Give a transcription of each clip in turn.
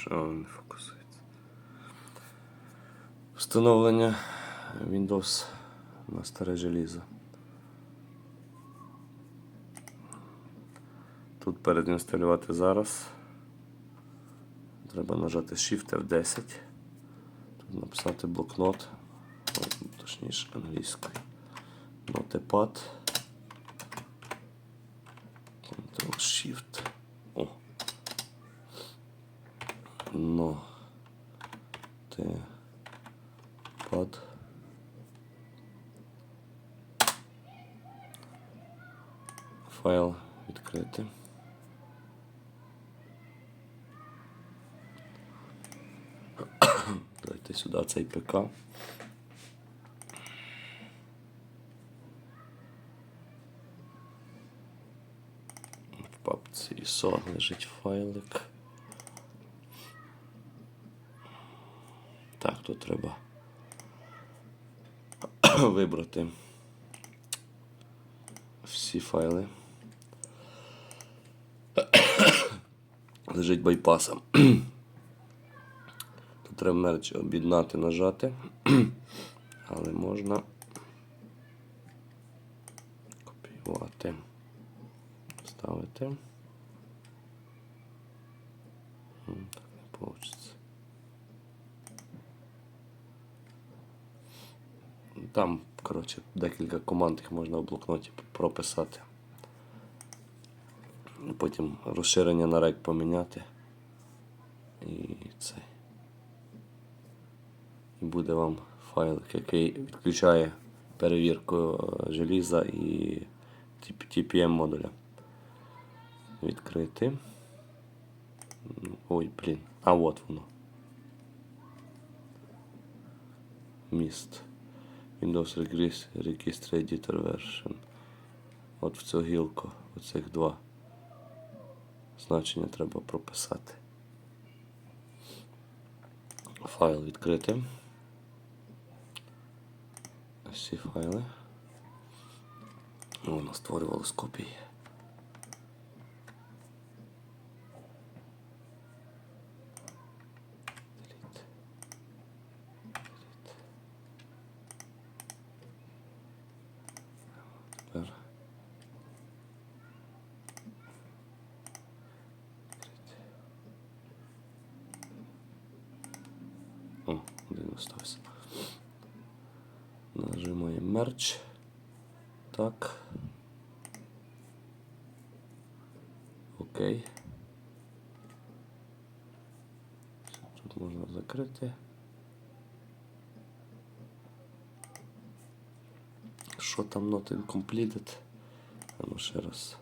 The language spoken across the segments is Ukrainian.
Що не фокусується? Встановлення Windows на старе желізо. Тут передінсталювати зараз. Треба нажати Shift F10. Тут написати блокнот, точніше англійською. Notepad. Ctrl-Shift. Те. Пад. Файл відкрити. Дайте сюди цей ПК. В папці ISO лежить файлик. Так, тут треба вибрати всі файли. Лежить байпасом. Тут треба мерч об'єднати, нажати, але можна копіювати, вставити. М, Так не вийде. Там, коротше, декілька команд їх можна в блокноті прописати. Потім розширення на рек поміняти. І це. І буде вам файлик, який відключає перевірку е, желіза і TPM модуля. Відкрити. Ой, блін. А от воно. Міст. Windows Regis- Register Editor Version. От в цю гілку, оцих два значення треба прописати. Файл відкрити. Всі файли. Воно створювалось копії. Один остався. Нажимаємо мерч. Так. Окей. Тут можна закрити. Що там not completed? А ну ще раз.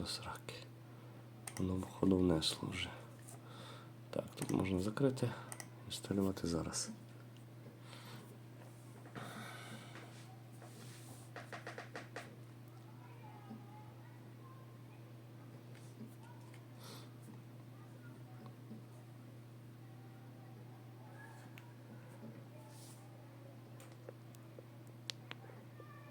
До сраки. Воно виходу внесло вже. Так, тут можна закрити, інсталювати зараз.